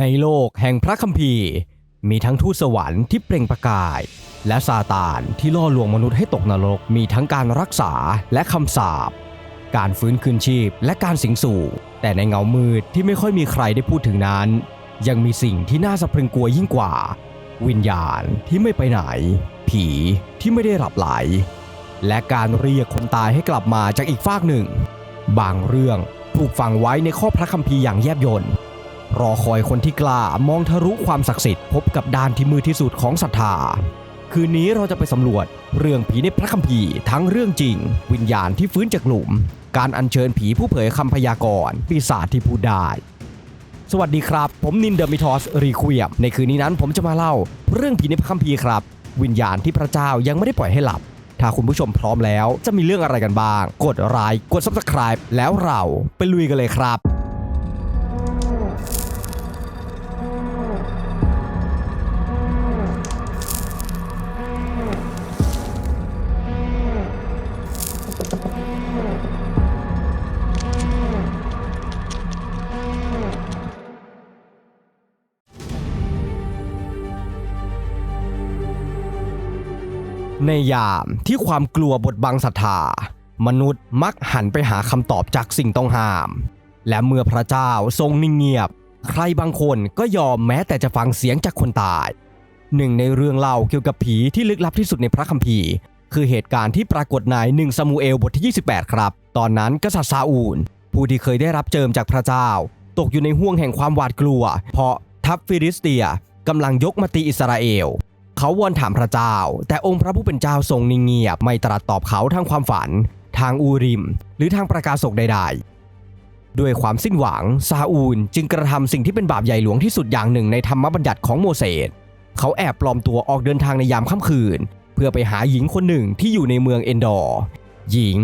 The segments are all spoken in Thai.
ในโลกแห่งพระคัมภีร์ มีทั้งทูตสวรรค์ที่เปล่งประกาย และซาตานที่ล่อลวงมนุษย์ให้ตกนรก มีทั้งการรักษาและคำสาปการฟื้นคืนชีพและการสิงสู่ แต่ในเงามืดที่ไม่ค่อยมีใครได้พูดถึงนั้น ยังมีสิ่งที่น่าสะพรึงกลัวยิ่งกว่า วิญญาณที่ไม่ไปไหน ผีที่ไม่ได้หลับไหล และการเรียกคนตายให้กลับมาจากอีกฟากหนึ่ง บางเรื่องถูกฝังไว้ในข้อพระคัมภีร์อย่างแยบยล รอคอยคนที่กล้ามองทะลุความศักดิ์สิทธิ์พบกับด้านที่มืดที่สุดของศรัทธา คืนนี้เราจะไปสำรวจเรื่องผีในพระคัมภีร์ทั้งเรื่องจริง วิญญาณที่ฟื้นจากหลุม การอัญเชิญผีผู้เผยคำพยากรณ์ปีศาจที่พูดได้ สวัสดีครับ ผมนินเดอร์มิทอสรีคุยมในคืนนี้นั้นผมจะมาเล่า เรื่องผีในพระคัมภีร์ครับ วิญญาณที่พระเจ้ายังไม่ได้ปล่อยให้หลับถ้าคุณผู้ชมพร้อมแล้วจะมีเรื่องอะไรกันบ้าง กดไลค์กด subscribe แล้วเราไปลุยกันเลยครับ ในยามที่ความกลัวบดบังศรัทธา มนุษย์มักหันไปหาคำตอบจากสิ่งต้องห้าม และเมื่อพระเจ้าทรงนิ่งเงียบ ใครบางคนก็ยอมแม้แต่จะฟังเสียงจากคนตาย หนึ่งในเรื่องเล่าเกี่ยวกับผีที่ลึกลับที่สุดในพระคัมภีร์ คือเหตุการณ์ที่ปรากฏในหนึ่งซามูเอลบทที่ 28 ครับ ตอนนั้นกษัตริย์ซาอูล ผู้ที่เคยได้รับเจิมจากพระเจ้า ตกอยู่ในห่วงแห่งความหวาดกลัว เพราะทัพฟิลิสเตียกำลังยกมาตีอิสราเอล เขาวอนถามพระเจ้า แต่องค์พระผู้เป็นเจ้าทรงนิ่งเงียบไม่ตรัสตอบเขาทางความฝัน ทางอูริม หรือทางประกาศกใดๆ ด้วยความสิ้นหวังซาอูลจึงกระทำสิ่งที่เป็นบาปใหญ่หลวงที่สุดอย่างหนึ่งในธรรมบัญญัติของโมเสสเขาแอบปลอมตัวออกเดินทางในยามค่ำคืน เพื่อไปหาหญิงคนหนึ่งที่อยู่ในเมืองเอนดอร์ หญิง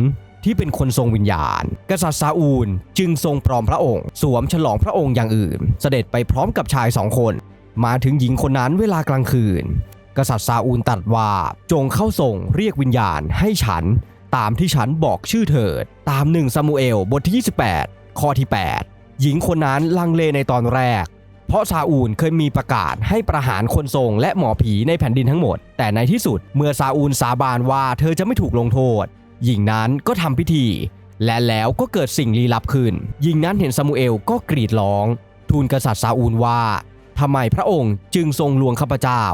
ที่เป็นคนทรงวิญญาณ กษัตริย์ซาอูลจึงทรงปลอมพระองค์ สวมฉลองพระองค์อย่างอื่น เสด็จไปพร้อมกับชายสองคน มาถึงหญิงคนนั้นเวลากลางคืน กษัตริย์ซาอูลตรัสว่าจงเข้าส่งเรียกวิญญาณให้ฉัน ตามที่ฉันบอกชื่อเถิด ตามหนึ่งซามูเอลบทที่ 28 ข้อที่ 8 หญิงคนนั้นลังเลในตอนแรก เพราะซาอูลเคยมีประกาศให้ประหารคนทรงและหมอผีในแผ่นดินทั้งหมด แต่ในที่สุดเมื่อซาอูลสาบานว่าเธอจะไม่ถูกลงโทษ หญิงนั้นก็ทำพิธี และแล้วก็เกิดสิ่งลี้ลับขึ้น หญิงนั้นเห็นซามูเอลก็กรีดร้อง ทูลกษัตริย์ซาอูลว่าทำไมพระองค์จึงทรงลวงข้าพเจ้า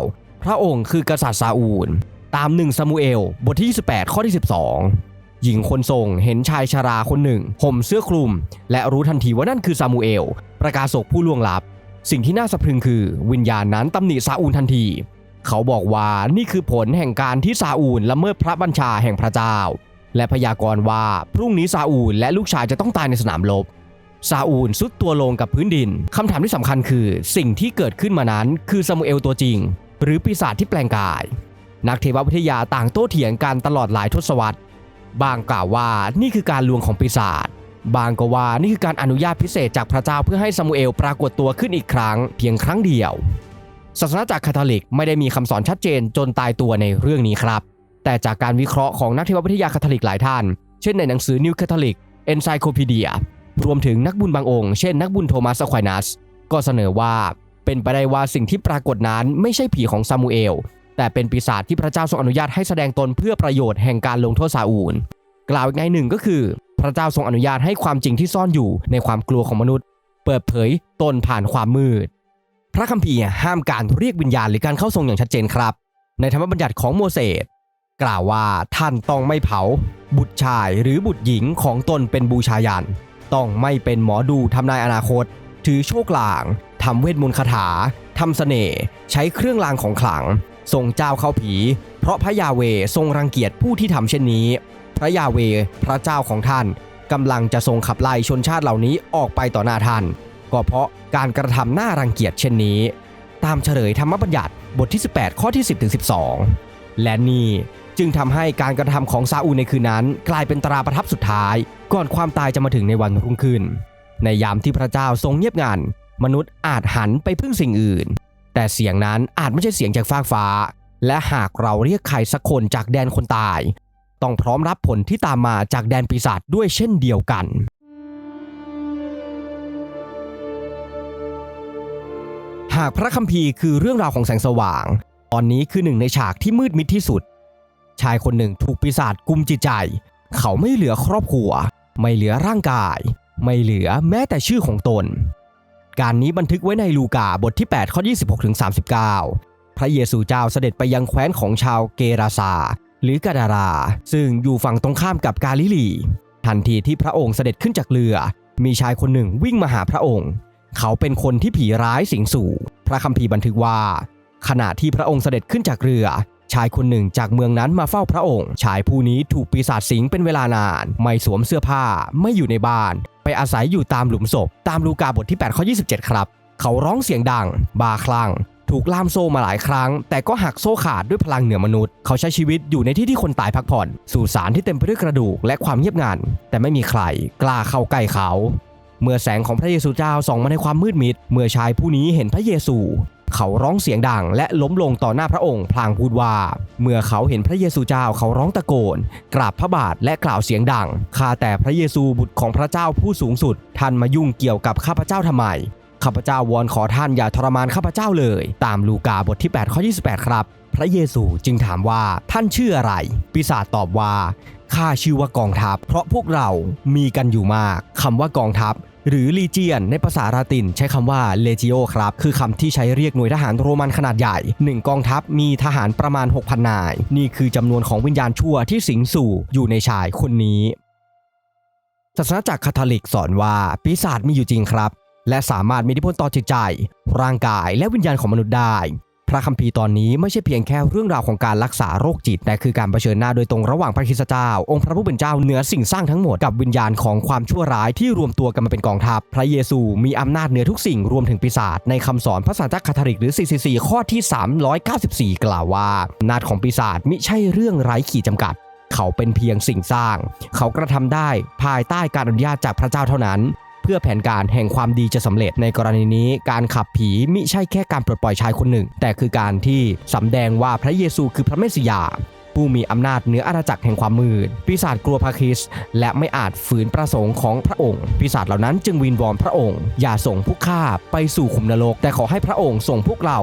พระองค์คือกษัตริย์ซาอูล ตามหนึ่งซามูเอล บทที่ 28 ข้อที่ 12 หญิงคนทรงเห็นชายชาราคนหนึ่งห่มเสื้อคลุม และรู้ทันทีว่านั่นคือซามูเอล ประกาศศกผู้ล่วงลับ สิ่งที่น่าสะพรึงคือวิญญาณนั้นตำหนิซาอูลทันที เขาบอกว่านี่คือผลแห่งการที่ซาอูลละเมิดพระบัญชาแห่งพระเจ้า และพยากรณ์ว่าพรุ่งนี้ซาอูลและลูกชายจะต้องตายในสนามรบซาอูลสุดตัวลงกับพื้นดิน คำถามที่สำคัญคือ สิ่งที่เกิดขึ้นมานั้น คือซามูเอลตัวจริง หรือปีศาจที่แปลงกาย นักเทววิทยาต่างโต้เถียงกันตลอดหลายทศวรรษ บางกล่าวว่านี่คือการลวงของปีศาจ บางก็ว่านี่คือการอนุญาตพิเศษจากพระเจ้าเพื่อให้ซามูเอลปรากฏตัวขึ้นอีกครั้งเพียงครั้งเดียว ศาสนาจักรคาทอลิกไม่ได้มีคำสอนชัดเจนจนตายตัวในเรื่องนี้ครับ แต่จากการวิเคราะห์ของนักเทววิทยาคาทอลิกหลายท่าน เช่นในหนังสือ New Catholic Encyclopedia รวมถึงนักบุญบางองค์ เช่นนักบุญโทมัสอควายนัส ก็เสนอว่า เป็นไปได้ว่าสิ่งที่ปรากฏนั้นไม่ใช่ผีของซามูเอล แต่เป็นปีศาจที่พระเจ้าทรงอนุญาตให้แสดงตนเพื่อประโยชน์แห่งการลงโทษซาอูล กล่าวอีกในหนึ่งก็คือ พระเจ้าทรงอนุญาตให้ความจริงที่ซ่อนอยู่ในความกลัวของมนุษย์ เปิดเผยตนผ่านความมืด พระคัมภีร์ห้ามการเรียกวิญญาณหรือการเข้าทรงอย่างชัดเจนครับ ในธรรมบัญญัติของโมเสสกล่าวว่าท่านต้องไม่เผา บุตรชายหรือบุตรหญิงของตนเป็นบูชายัน ต้องไม่เป็นหมอดูทำนายอนาคต ถือโชคลาง ทำเวทมนต์คาถาทำเสน่ห์ใช้เครื่องรางของขลังทรงเจ้าเข้าผี เพราะพระยาเวทรงรังเกียจผู้ที่ทำเช่นนี้ พระยาเวพระเจ้าของท่านกำลังจะทรงขับไล่ชนชาติเหล่านี้ออกไปต่อหน้าท่าน ก็เพราะการกระทำหน่ารังเกียจเช่นนี้ ตามเฉลยธรรมบัญญัติบทที่ 18 ข้อที่ 10ถึง12 และนี่จึงทำให้การกระทำของซาอูในคืนนั้น กลายเป็นตราประทับสุดท้าย ก่อนความตายจะมาถึงในวันรุ่งขึ้น ในยามที่พระเจ้าทรงเงียบงัน มนุษย์อาจหันไปพึ่งสิ่งอื่น แต่เสียงนั้นอาจไม่ใช่เสียงจากฟากฟ้า และหากเราเรียกใครสักคนจากแดนคนตาย ต้องพร้อมรับผลที่ตามมาจากแดนปีศาจด้วยเช่นเดียวกันหากพระคัมภีร์คือเรื่องราวของแสงสว่าง ตอนนี้คือหนึ่งในฉากที่มืดมิดที่สุด ชายคนหนึ่งถูกปีศาจกุมจิตใจ เขาไม่เหลือครอบครัว ไม่เหลือร่างกาย ไม่เหลือแม้แต่ชื่อของตน การนี้บันทึกไว้ในลูกาบทที่ 8 ข้อ 26ถึง39 พระเยซูเจ้าเสด็จไปยังแคว้นของชาวเกราซา หรือกาดารา ซึ่งอยู่ฝั่งตรงข้ามกับกาลิลี ทันทีที่พระองค์เสด็จขึ้นจากเรือ มีชายคนหนึ่งวิ่งมาหาพระองค์ เขาเป็นคนที่ผีร้ายสิงสู่ พระคัมภีร์บันทึกว่า ขณะที่พระองค์เสด็จขึ้นจากเรือ ชายคนหนึ่งจากเมืองนั้นมาเฝ้าพระองค์ ชายผู้นี้ถูกปีศาจสิงเป็นเวลานาน ไม่สวมเสื้อผ้า ไม่อยู่ในบ้าน ไปอาศัยอยู่ตามหลุมศพ ตามลูกาบทที่8ข้อ27 ครับ เขาร้องเสียงดัง บาคลั่ง ถูกล่ามโซ่มาหลายครั้ง แต่ก็หักโซ่ขาดด้วยพลังเหนือมนุษย์ เขาใช้ชีวิตอยู่ในที่ที่คนตายพักผ่อนสู่สารที่เต็มไปด้วยกระดูกและความเงียบงัน แต่ไม่มีใคร กล้าเข้าใกล้เขา เมื่อแสงของพระเยซูเจ้าส่องมาในความมืดมิด เมื่อชายผู้นี้เห็นพระเยซู เขาร้องเสียงดังและล้มลงต่อหน้าพระองค์พลางพูดว่า เมื่อเขาเห็นพระเยซูเจ้าเขาร้องตะโกน กราบพระบาทและกล่าวเสียงดังข้าแต่พระเยซูบุตรของพระเจ้าผู้สูงสุด ท่านมายุ่งเกี่ยวกับข้าพเจ้าทำไมข้าพเจ้าวอนขอท่านอย่าทรมานข้าพเจ้าเลย ตามลูกาบทที่8ข้อ28 ครับ พระเยซูจึงถามว่าท่านชื่ออะไรปีศาจตอบว่าข้าชื่อว่ากองทัพ เพราะพวกเรามีกันอยู่มากคำว่ากองทัพ หรือลีเจียนในภาษาลาตินใช้คำว่าเลจิโอครับ คือคำที่ใช้เรียกหน่วยทหารโรมันขนาดใหญ่หนึ่งกองทัพมีทหารประมาณ 6,000 นาย นี่คือจำนวนของวิญญาณชั่วที่สิงสู่อยู่ในชายคนนี้ ศาสนาจักรคาทอลิกสอนว่าปีศาจมีอยู่จริงครับ และสามารถมีอิทธิพลต่อจิตใจ ร่างกายและวิญญาณของมนุษย์ได้ ระคัมภีร์ตอนนี้ไม่ใช่เพียงแค่เรื่องราวของการรักษาโรคจิตแต่คือการเผชิญหน้าโดยตรงระหว่างพระคริสตเจ้า องค์พระผู้เป็นเจ้าเหนือสิ่งสร้างทั้งหมดกับวิญญาณของความชั่วร้ายที่รวมตัวกันมาเป็นกองทัพ พระเยซูมีอำนาจเหนือทุกสิ่งรวมถึงปีศาจในคำสอนพระสันตคาทอลิกหรือ 444ข้อที่ 394 กล่าวว่าอำนาจของปีศาจมิใช่เรื่องไร้ขีดจำกัด เขาเป็นเพียงสิ่งสร้าง เขากระทำได้ภายใต้การอนุญาตจากพระเจ้าเท่านั้น เพื่อแผนการแห่งความดีจะสำเร็จในกรณีนี้การขับผีมิใช่แค่การปลดปล่อยชายคนหนึ่ง แต่คือการที่สำแดงว่าพระเยซูคือพระเมสสิยาผู้มีอำนาจเหนืออาณาจักรแห่งความมืด ปีศาจกลัวพระคริสต์และไม่อาจฝืนประสงค์ของพระองค์ ปีศาจเหล่านั้นจึงวินวอนพระองค์ อย่าส่งพวกข้าไปสู่ขุมนรก แต่ขอให้พระองค์ส่งพวกเรา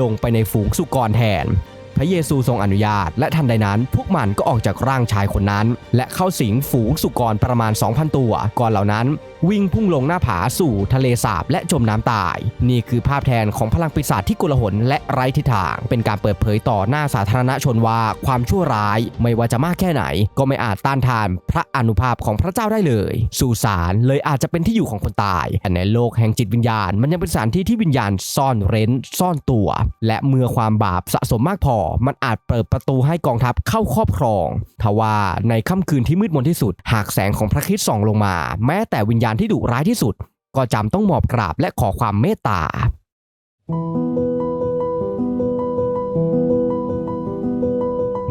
ลงไปในฝูงสุกรแทน พระเยซูทรงอนุญาต และทันใดนั้น พวกมันก็ออกจากร่างชายคนนั้น และเข้าสิงฝูงสุกรประมาณ 2,000 ตัวก่อนเหล่านั้น วิ่งพุ่งลงหน้าผาสู่ทะเลสาบและจมน้ำตาย นี่คือภาพแทนของพลังปีศาจที่โกลาหลและไร้ทิศทาง เป็นการเปิดเผยต่อหน้าสาธารณชนว่าความชั่วร้ายไม่ว่าจะมากแค่ไหน ก็ไม่อาจต้านทานพระอนุภาพของพระเจ้าได้เลยสุสานเลยอาจจะเป็นที่อยู่ของคนตายแต่ในโลกแห่งจิตวิญญาณ มันยังเป็นสถานที่ที่วิญญาณซ่อนเร้น ซ่อนตัว และเมื่อความบาปสะสมมากพอ มันอาจเปิดประตูให้กองทัพเข้าครอบครองทว่าในค่ำคืนที่มืดมนที่สุด หากแสงของพระคริสต์ส่องลงมา แม้แต่วิญญาณที่ดุร้ายที่สุด ก็จำต้องหมอบกราบและขอความเมตตา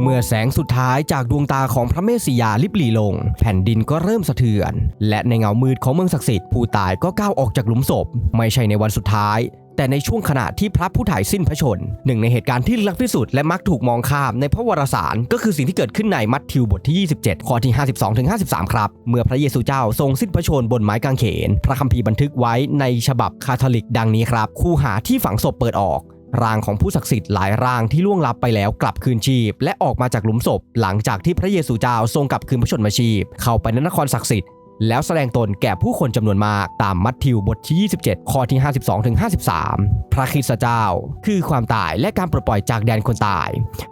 เมื่อแสงสุดท้ายจากดวงตาของพระเมสสิยาลิบหลีลง แผ่นดินก็เริ่มสะเทือน และในเงามืดของเมืองศักดิ์สิทธิ์ผู้ตายก็ก้าวออกจากหลุมศพ ไม่ใช่ในวันสุดท้าย แต่ในช่วงขณะที่พระผู้ถ่ายสิ้นพระชน หนึ่งในเหตุการณ์ที่ลึกลับที่สุดและมักถูกมองข้ามในพระวรสาร ก็คือสิ่งที่เกิดขึ้นในมัทธิวบทที่ 27 ข้อที่ 52ถึง53 ครับ เมื่อพระเยซูเจ้าทรงสิ้นพระชนบนไม้กางเขน พระคัมภีร์บันทึกไว้ในฉบับคาทอลิกดังนี้ครับ คู่หาที่ฝังศพเปิดออกร่างของผู้ศักดิ์สิทธิ์หลายร่างที่ล่วงลับไปแล้วกลับคืนชีพ และออกมาจากหลุมศพ หลังจากที่พระเยซูเจ้าทรงกลับคืนพระชนมาชีพ เข้าไปในนครศักดิ์สิทธิ์ แล้วแสดงตนแก่ผู้คนจำนวนมากตามมัทธิวบทที่ 27 ข้อที่ 52ถึง53 พระคริสต์เจ้า คือความตายและการปลดปล่อยจากแดนคนตาย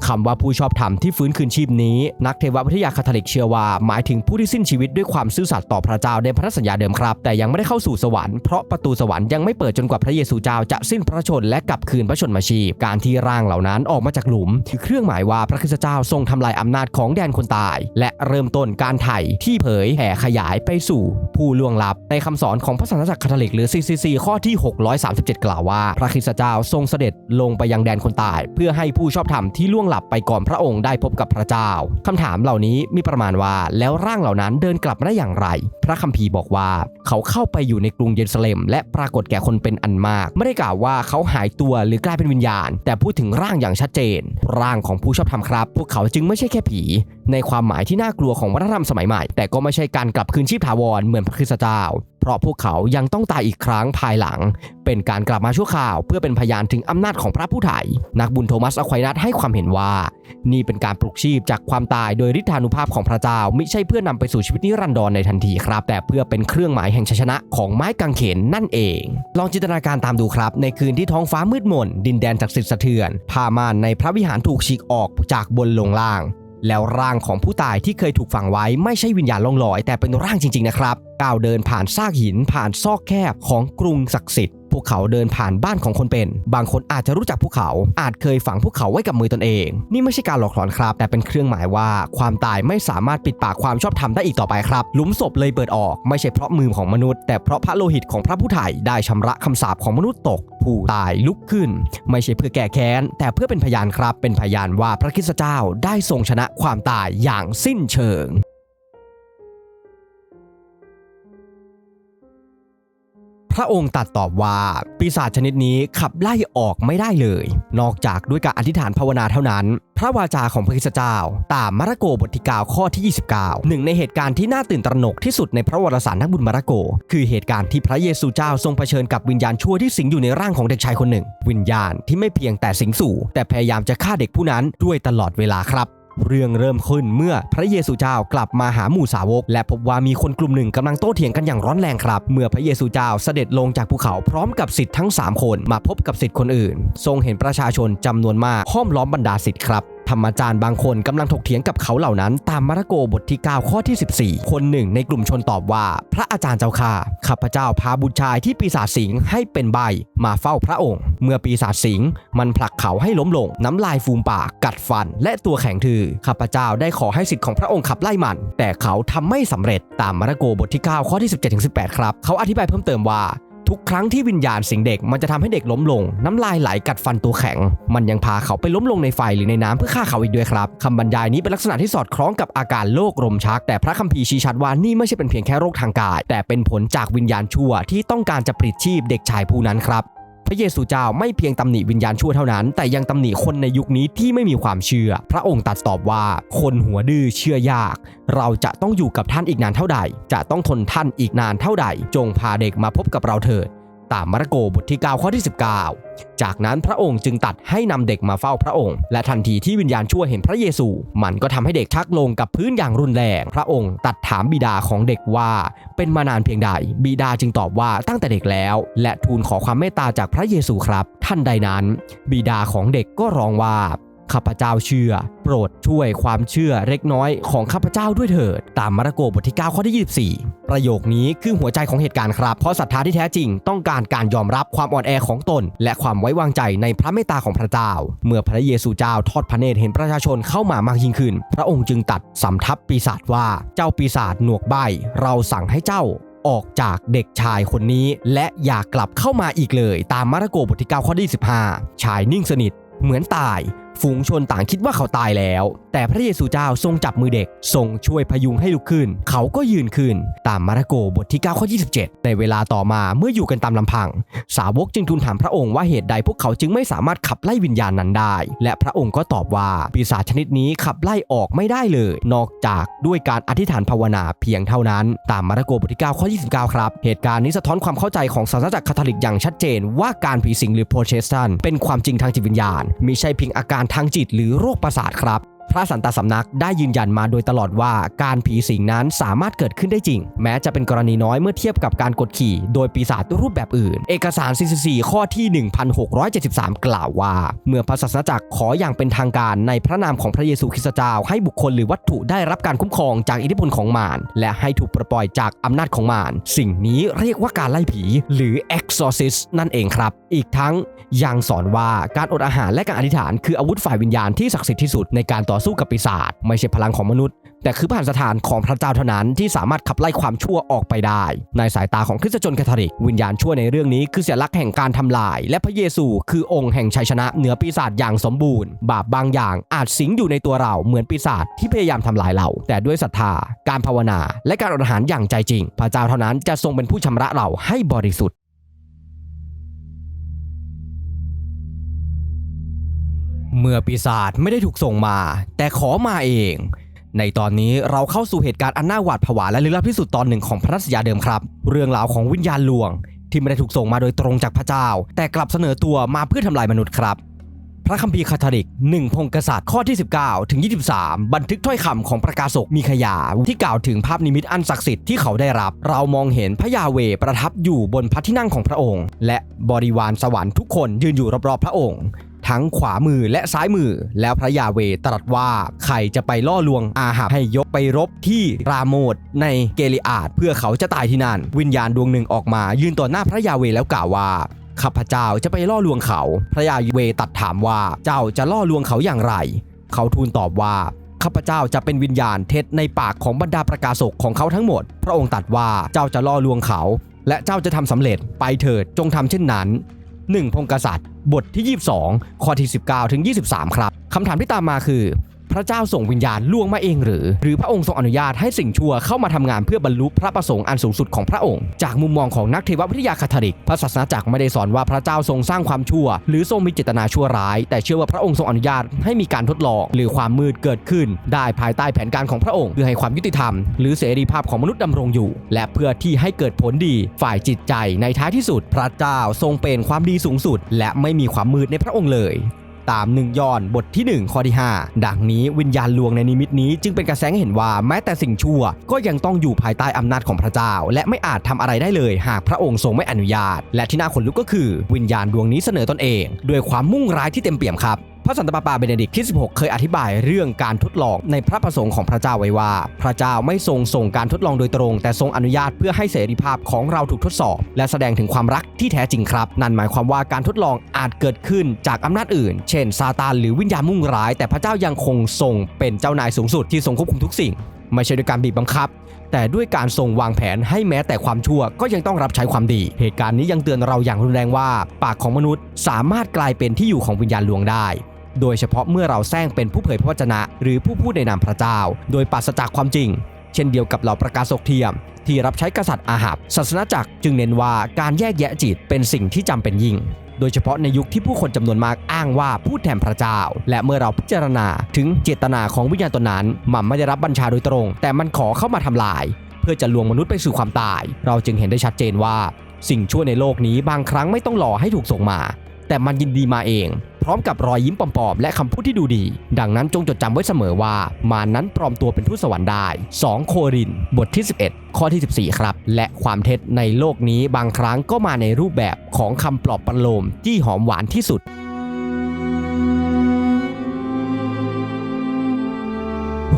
คำว่าผู้ชอบธรรมที่ฟื้นคืนชีพนี้ นักเทววิทยาคาทอลิกเชื่อว่า หมายถึงผู้ที่สิ้นชีวิตด้วยความซื่อสัตย์ต่อพระเจ้าในพันธสัญญาเดิมครับ แต่ยังไม่ได้เข้าสู่สวรรค์เพราะประตูสวรรค์ยังไม่เปิดจนกว่าพระเยซูเจ้าจะสิ้นพระชนม์และกลับคืนพระชนมาชีพ การที่ร่างเหล่านั้นออกมาจากหลุมคือเครื่องหมายว่าพระคริสต์เจ้าทรงทำลายอำนาจของแดนคนตาย และเริ่มต้นการไถ่ที่เผยแผ่ขยายไปสู่ผู้ล่วงลับ ในคำสอนของพระสันจักรคาทอลิกหรือ CCC ข้อที่ 637 กล่าวว่า พระคริสต์เจ้าทรงเสด็จลงไปยังแดนคนตาย เพื่อให้ผู้ชอบธรรมที่ล่วงลับไปก่อนพระองค์ได้พบกับพระเจ้าคำถามเหล่านี้มีประมาณว่าแล้วร่างเหล่านั้นเดินกลับมาได้อย่างไร พระคัมภีร์บอกว่า เขาเข้าไปอยู่ในกรุงเยรูซาเล็ม และปรากฏแก่คนเป็นอันมาก ไม่ได้กล่าวว่าเขาหายตัวหรือกลายเป็นวิญญาณ แต่พูดถึงร่างอย่างชัดเจน ร่างของผู้ชอบธรรมครับ พวกเขาจึงไม่ใช่แค่ผี ในความหมายที่น่ากลัวของวัฒนธรรมสมัยใหม่ แต่ก็ไม่ใช่การกลับคืนชีพถาวรเหมือนพระคริสตเจ้า เพราะพวกเขายังต้องตายอีกครั้งภายหลัง เป็นการกลับมาชั่วคราว เพื่อเป็นพยานถึงอำนาจของพระผู้ไถ่นักบุญโทมัสอควายนัสให้ความเห็นว่า นี่เป็นการปลุกชีพจากความตายโดยฤทธานุภาพของพระเจ้าไมิใช่เพื่อนำไปสู่ชีวิตนิรันดรในทันทีครับ แต่เพื่อเป็นเครื่องหมายแห่งชัยชนะของไม้กางเขนนั่นเอง ลองจินตนาการตามดูครับ ในคืนที่ท้องฟ้ามืดมนดินแดนจากสิทธิ์สะเทือนผ้าม่านในพระวิหารถูกฉีกออกจากบนลงล่าง แล้วร่างของผู้ตายที่เคยถูกฝังไว้ไม่ใช่วิญญาณล่องลอย แต่เป็นร่างจริงๆนะครับก้าวเดินผ่านซากหินผ่านซอกแคบของกรุงศักดิ์สิทธิ์ พวกเขาเดินผ่านบ้านของคนเป็น บางคนอาจจะรู้จักพวกเขา อาจเคยฝังพวกเขาไว้กับมือตนเอง นี่ไม่ใช่การหลอกหลอนครับ แต่เป็นเครื่องหมายว่าความตายไม่สามารถปิดปากความชอบธรรมได้อีกต่อไปครับหลุมศพเลยเปิดออกไม่ใช่เพราะมือของมนุษย์ แต่เพราะพระโลหิตของพระผู้ไถ่ได้ชำระคำสาปของมนุษย์ตก ผู้ตายลุกขึ้น ไม่ใช่เพื่อแก้แค้น แต่เพื่อเป็นพยานครับเป็นพยานว่าพระคริสตเจ้าได้ทรงชนะความตายอย่างสิ้นเชิง พระองค์ตัดตอบว่า ปีศาจชนิดนี้ขับไล่ออกไม่ได้เลย นอกจากด้วยการอธิษฐานภาวนาเท่านั้น พระวาจาของพระคริสตเจ้า ตามมาระโกบทที่9ข้อที่ 29 หนึ่งในเหตุการณ์ที่น่าตื่นตระหนกที่สุดในพระวรสารนักบุญมาระโก คือเหตุการณ์ที่พระเยซูเจ้าทรงเผชิญกับวิญญาณชั่วที่สิงอยู่ในร่างของเด็กชายคนหนึ่ง วิญญาณที่ไม่เพียงแต่สิงสู่ แต่พยายามจะฆ่าเด็กผู้นั้นด้วยตลอดเวลาครับ เรื่องเริ่มขึ้นเมื่อพระเยซูเจ้ากลับมาหาหมู่สาวก และพบว่ามีคนกลุ่มหนึ่งกำลังโต้เถียงกันอย่างร้อนแรงครับ เมื่อพระเยซูเจ้าเสด็จลงจากภูเขาพร้อมกับสิทธิ์ทั้ง 3 คนมาพบกับสิทธิ์คนอื่น ทรงเห็นประชาชนจำนวนมากห้อมล้อมบรรดาสิทธิ์ครับ รรมจารย์บางคนกำลังถกเถียงกับเขาเหล่านั้น ตามมาระโกบทที่ 9 ข้อที่ 14 คนหนึ่งในกลุ่มชนตอบว่า พระอาจารย์เจ้าข้าข้าพเจ้าพาบุตรชายที่ปีศาจสิงให้เป็นใบมาเฝ้าพระองค์ เมื่อปีศาจสิงมันผลักเขาให้ล้มลง น้ำลายฟูมปากกัดฟัน และตัวแข็งทื่อข้าพเจ้าได้ขอให้สิทธิ์ของพระองค์ขับไล่มัน แต่เขาทำไม่สำเร็จตามมาระโกบทที่ 9 ข้อที่ 17-18 ครับ เขาอธิบายเพิ่มเติมว่า ทุกครั้งที่วิญญาณสิงเด็กมันจะทำให้เด็กล้มลง น้ำลายไหลกัดฟันตัวแข็ง มันยังพาเขาไปล้มลงในไฟหรือในน้ำเพื่อฆ่าเขาอีกด้วยครับคำบรรยายนี้เป็นลักษณะที่สอดคล้องกับอาการโรคลมชัก แต่พระคัมภีร์ชี้ชัดว่านี่ไม่ใช่เป็นเพียงแค่โรคทางกาย แต่เป็นผลจากวิญญาณชั่วที่ต้องการจะปลิดชีพเด็กชายผู้นั้นครับ พระเยซูเจ้าไม่เพียงตำหนิวิญญาณชั่วเท่านั้น แต่ยังตำหนิคนในยุคนี้ที่ไม่มีความเชื่อ พระองค์ตัดตอบว่า คนหัวดื้อเชื่อยาก เราจะต้องอยู่กับท่านอีกนานเท่าใด จะต้องทนท่านอีกนานเท่าใด จงพาเด็กมาพบกับเราเถิด ตามมาระโกบทที่ 9 ข้อที่ 19 จากนั้นพระองค์จึงตัดให้นำเด็กมาเฝ้าพระองค์ และทันทีที่วิญญาณชั่วเห็นพระเยซู มันก็ทำให้เด็กชักลงกับพื้นอย่างรุนแรง พระองค์ตัดถามบิดาของเด็กว่า เป็นมานานเพียงใด บิดาจึงตอบว่าตั้งแต่เด็กแล้ว และทูลขอความเมตตาจากพระเยซูครับ ท่านใดนั้น บิดาของเด็กก็ร้องว่า ข้าพเจ้าเชื่อ โปรดช่วยความเชื่อเล็กน้อยของข้าพเจ้าด้วยเถิด ตามมาระโกบทที่ 9 ข้อที่ 24 ประโยคนี้คือหัวใจของเหตุการณ์ครับ เพราะศรัทธาที่แท้จริงต้องการการยอมรับความอ่อนแอของตน และความไว้วางใจในพระเมตตาของพระเจ้า เมื่อพระเยซูเจ้าทอดพระเนตรเห็นประชาชนเข้ามามากยิ่งขึ้น พระองค์จึงตัดสำทับปีศาจว่าเจ้าปีศาจหนวกใบเราสั่งให้เจ้าออกจากเด็กชายคนนี้ และอย่ากลับเข้ามาอีกเลย ตามมาระโกบทที่9ข้อที่15ชายนิ่งสนิทเหมือนตาย ฝูงชนต่างคิดว่าเขาตายแล้ว แต่พระเยซูเจ้าทรงจับมือเด็ก ทรงช่วยพยุงให้ลุกขึ้น เขาก็ยืนขึ้น ตามมาระโกบทที่9ข้อ27 ในเวลาต่อมาเมื่ออยู่กันตามลำพัง สาวกจึงทูลถามพระองค์ว่าเหตุใดพวกเขาจึงไม่สามารถขับไล่วิญญาณนั้นได้ และพระองค์ก็ตอบว่าปีศาจชนิดนี้ขับไล่ออกไม่ได้เลย นอกจากด้วยการอธิษฐานภาวนาเพียงเท่านั้น ตามมาระโกบทที่9ข้อ29 ครับ เหตุการณ์นี้สะท้อนความเข้าใจของศาสนาจักรคาทอลิกอย่างชัดเจน ว่าการผีสิงหรือโปรเชสตันเป็นความจริงทางจิตวิญญาณมิใช่เพียงอาการทางจิตหรือโรคประสาทครับ พระสันตสำนักได้ยืนยันมาโดยตลอดว่าการผีสิงนั้นสามารถเกิดขึ้นได้จริง แม้จะเป็นกรณีน้อยเมื่อเทียบกับการกดขี่โดยปีศาจรูปแบบอื่น เอกสาร 44 ข้อที่ 1673 กล่าวว่า เมื่อพระศาสนาจักรขออย่างเป็นทางการในพระนามของพระเยซูคริสต์เจ้าให้บุคคลหรือวัตถุได้รับการคุ้มครองจากอิทธิพลของมารและให้ถูกปลดปล่อยจากอำนาจของมารสิ่งนี้เรียกว่าการไล่ผี หรือ exorcist นั่นเองครับ อีกทั้งยังสอนว่าการอดอาหารและการอธิษฐาน คืออาวุธฝ่ายวิญญาณที่ศักดิ์สิทธิ์ที่สุดในการต่อสู้กับปีศาจไม่ใช่พลังของมนุษย์ แต่คือผ่านสถานของพระเจ้าเท่านั้นที่สามารถขับไล่ความชั่วออกไปได้ ในสายตาของคริสตชนคาทอลิก วิญญาณชั่วในเรื่องนี้คือเสัญลักษณ์แห่งการทำลาย และพระเยซูคือองค์แห่งชัยชนะเหนือปีศาจอย่างสมบูรณ์ บาปบางอย่างอาจสิงอยู่ในตัวเราเหมือนปีศาจที่พยายามทำลายเรา แต่ด้วยศรัทธา การภาวนา และการอดอาหารอย่างใจจริง พระเจ้าเท่านั้นจะทรงเป็นผู้ชำระเราให้บริสุทธิ์ เมื่อปีศาจไม่ได้ถูกส่งมา แต่ขอมาเอง ในตอนนี้เราเข้าสู่เหตุการณ์อันน่าหวาดผวาและลึกลับที่สุดตอนหนึ่งของพระราชยาเดิมครับ เรื่องราวของวิญญาณลวง ที่ไม่ได้ถูกส่งมาโดยตรงจากพระเจ้า แต่กลับเสนอตัวมาเพื่อทำลายมนุษย์ครับพระคัมภีร์คาทอลิกหนึ่งพงกษัตริย์ข้อที่ 19 ถึง 23 บันทึกถ้อยคำของประกาศกมีขยา ที่กล่าวถึงภาพนิมิตอันศักดิ์สิทธิ์ที่เขาได้รับ เรามองเห็นพระยาเวประทับอยู่บนพระที่นั่งของพระองค์ และบริวารสวรรค์ทุกคนยืนอยู่รอบๆพระองค์ ทั้งขวามือและซ้ายมือ แล้วพระยาเวตรัสว่าใครจะไปล่อลวงอาหับให้ยกไปรบที่ราโมดในเกลิอาดเพื่อเขาจะตายที่นั่น วิญญาณดวงหนึ่งออกมา ยืนต่อหน้าพระยาเวแล้วกล่าวว่าข้าพเจ้าจะไปล่อลวงเขา พระยาเวตัดถามว่าเจ้าจะล่อลวงเขาอย่างไร เขาทูลตอบว่าข้าพเจ้าจะเป็นวิญญาณเท็จในปากของบรรดาประกาศกของเขาทั้งหมด พระองค์ตรัสว่าเจ้าจะล่อลวงเขา และเจ้าจะทำสำเร็จไปเถิดจงทำเช่นนั้น 1พงกษัตริย์ บทที่ 22 ข้อที่ 19 ถึง 23 ครับคำถามที่ตามมาคือ พระเจ้าส่งวิญญาณล่วงมาเองหรือ หรือพระองค์ทรงอนุญาตให้สิ่งชั่วเข้ามาทำงานเพื่อบรรลุพระประสงค์อันสูงสุดของพระองค์ จากมุมมองของนักเทววิทยาคาทอลิก พระศาสนาจักรไม่ได้สอนว่าพระเจ้าทรงสร้างความชั่ว หรือทรงมีเจตนาชั่วร้าย แต่เชื่อว่าพระองค์ทรงอนุญาตให้มีการทดลอง หรือความมืดเกิดขึ้น ได้ภายใต้แผนการของพระองค์เพื่อให้ความยุติธรรม หรือเสรีภาพของมนุษย์ดำรงอยู่ และเพื่อที่ให้เกิดผลดี ฝ่ายจิตใจในท้ายที่สุด พระเจ้าทรงเป็นความดีสูงสุด และไม่มีความมืดในพระองค์เลย ตามหนึ่งยอนบทที่ 1 ข้อที่ 5 ดังนี้วิญญาณลวงในนิมิตนี้จึงเป็นกระแสให้เห็นว่าแม้แต่สิ่งชั่ว ก็ยังต้องอยู่ภายใต้อำนาจของพระเจ้า และไม่อาจทำอะไรได้เลย หากพระองค์ทรงไม่อนุญาต และที่น่าขนลุกก็คือ วิญญาณดวงนี้เสนอตนเอง ด้วยความมุ่งร้ายที่เต็มเปี่ยมครับ พระสันตะปาปาเบเนดิกต์ที่ 16 เคยอธิบายเรื่องการทดลองในพระประสงค์ของพระเจ้าไว้ว่า พระเจ้าไม่ทรงส่งการทดลองโดยตรง แต่ทรงอนุญาตเพื่อให้เสรีภาพของเราถูกทดสอบ และแสดงถึงความรักที่แท้จริงครับ นั่นหมายความว่าการทดลองอาจเกิดขึ้นจากอำนาจอื่น เช่นซาตานหรือวิญญาณมุ่งร้าย แต่พระเจ้ายังคงทรงเป็นเจ้านายสูงสุดที่ทรงควบคุมทุกสิ่ง ไม่ใช่ด้วยการบีบบังคับแต่ด้วยการทรงวางแผนให้แม้แต่ความชั่วก็ยังต้องรับใช้ความดี เหตุการณ์นี้ยังเตือนเราอย่างรุนแรงว่า ปากของมนุษย์สามารถกลายเป็นที่อยู่ของวิญญาณลวงได้ โดยเฉพาะเมื่อเราแซงเป็นผู้เผยพระวจนะ หรือผู้พูดในนามพระเจ้า โดยปราศจากความจริง เช่นเดียวกับเหล่าประกาศกเทียม ที่รับใช้กษัตริย์อาหับศาสนาจักรจึงเน้นว่าการแยกแยะจิตเป็นสิ่งที่จำเป็นยิ่งโดยเฉพาะในยุคที่ผู้คนจำนวนมากอ้างว่าพูดแทนพระเจ้า และเมื่อเราพิจารณาถึงเจตนาของวิญญาณตนนั้น มันไม่ได้รับบัญชาโดยตรง แต่มันขอเข้ามาทำลาย เพื่อจะลวงมนุษย์ไปสู่ความตาย เราจึงเห็นได้ชัดเจนว่า สิ่งชั่วในโลกนี้บางครั้งไม่ต้องรอให้ถูกส่งมา แต่มันยินดีมาเอง พร้อมกับรอยยิ้มปลอมๆและคำพูดที่ดูดี ดังนั้นจงจดจำไว้เสมอว่า มารนั้นปลอมตัวเป็นทูตสวรรค์ได้ 2 โคริน บทที่ 11 ข้อที่ 14 ครับ และความเท็จในโลกนี้บางครั้งก็มาในรูปแบบของคำปลอบประโลมที่หอมหวานที่สุด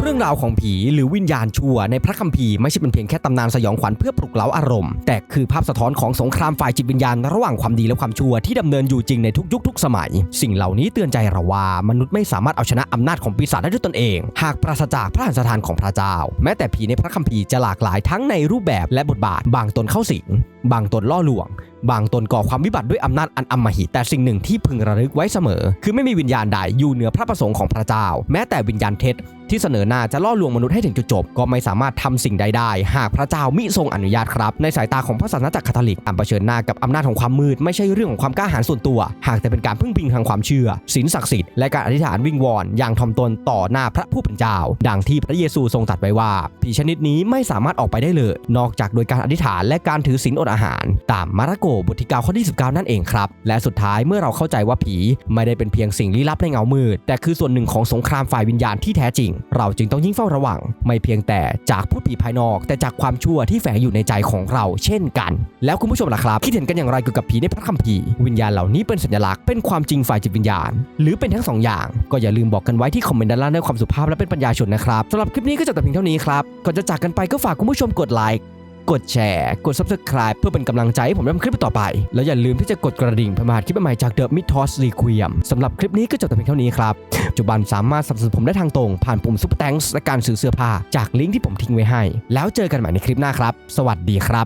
รื่องราวของผีหรือวิญญาณชั่วในพระคัมภีร์ไม่ใช่เป็นเพียงแค่ตำนานสยองขวัญเพื่อปลุกเร้าอารมณ์ แต่คือภาพสะท้อนของสงครามฝ่ายจิตวิญญาณระหว่างความดีและความชั่วที่ดำเนินอยู่จริงในทุกยุคทุกสมัย สิ่งเหล่านี้เตือนใจเราว่ามนุษย์ไม่สามารถเอาชนะอำนาจของปีศาจได้ด้วยตนเอง หากปราศจากพระหัตถ์สถานของพระเจ้า แม้แต่ผีในพระคัมภีร์จะหลากหลายทั้งในรูปแบบและบทบาท บางตนเข้าสิงบางตนล่อลวง บางตนก่อความวิบัติด้วยอำนาจอันอำมหิตแต่สิ่งหนึ่งที่พึงระลึกไว้เสมอ คือไม่มีวิญญาณใดอยู่เหนือพระประสงค์ของพระเจ้า แม้แต่วิญญาณเท็จ ที่เสนอหน้าจะล่อลวงมนุษย์ให้ถึงจุดจบ ก็ไม่สามารถทำสิ่งใดได้ หากพระเจ้ามิทรงอนุญาตครับ ในสายตาของพระศาสนาจักรคาทอลิกการเผชิญหน้ากับอำนาจของความมืดไม่ใช่เรื่องของความกล้าหาญส่วนตัว หากแต่เป็นการพึ่งพิงทางความเชื่อศีลศักดิ์สิทธิ์และการอธิษฐานวิงวอน อย่างทอมตนต่อหน้าพระผู้เป็นเจ้า ดังที่พระเยซูทรงตรัสไว้ว่าผีชนิดนี้ไม่สามารถออกไปได้เลย นอกจากโดยการอธิษฐานและการถือศีลอดอาหาร ตามมาระโกบทที่9ข้อที่19นั่นเองครับและสุดท้ายเมื่อเราเข้าใจว่าผีไม่ได้เป็นเพียงสิ่งลี้ลับในเงามืดแต่คือส่วนหนึ่งของสงครามฝ่ายวิญญาณที่แท้จริงเราจึงต้องยิ่งเฝ้าระวัง ไม่เพียงแต่จากผู้ผีภายนอก แต่จากความชั่วที่แฝงอยู่ในใจของเราเช่นกัน แล้วคุณผู้ชมล่ะครับ คิดเห็นกันอย่างไรเกี่ยวกับผีในพระคัมภีร์วิญญาณเหล่านี้เป็นสัญลักษณ์เป็นความจริงฝ่ายจิตวิญญาณ หรือเป็นทั้งสองอย่าง ก็อย่าลืมบอกกันไว้ที่คอมเมนต์ด้านล่างด้วยความสุภาพและเป็นปัญญาชนนะครับสำหรับคลิปนี้ก็จบแต่เพียงเท่านี้ครับก่อนจะจากกันไปก็ฝากคุณผู้ชมกดไลค์ กดแชร์ กด subscribe เพื่อเป็นกำลังใจให้ผมทำคลิปต่อไป แล้วอย่าลืมที่จะกดกระดิ่งเพื่อมาคลิปใหม่จากเดอะมิทอสรีควีมสำหรับคลิปนี้ก็จบแต่เพียงเท่านี้ครับปัจจุบันสามารถสนับสนุนผมได้ทางตรง ผ่านปุ่มซุปเปอร์แตงและการซื้อเสื้อผ้าจากลิงก์ที่ผมทิ้งไว้ให้ แล้วเจอกันใหม่ในคลิปหน้าครับ สวัสดีครับ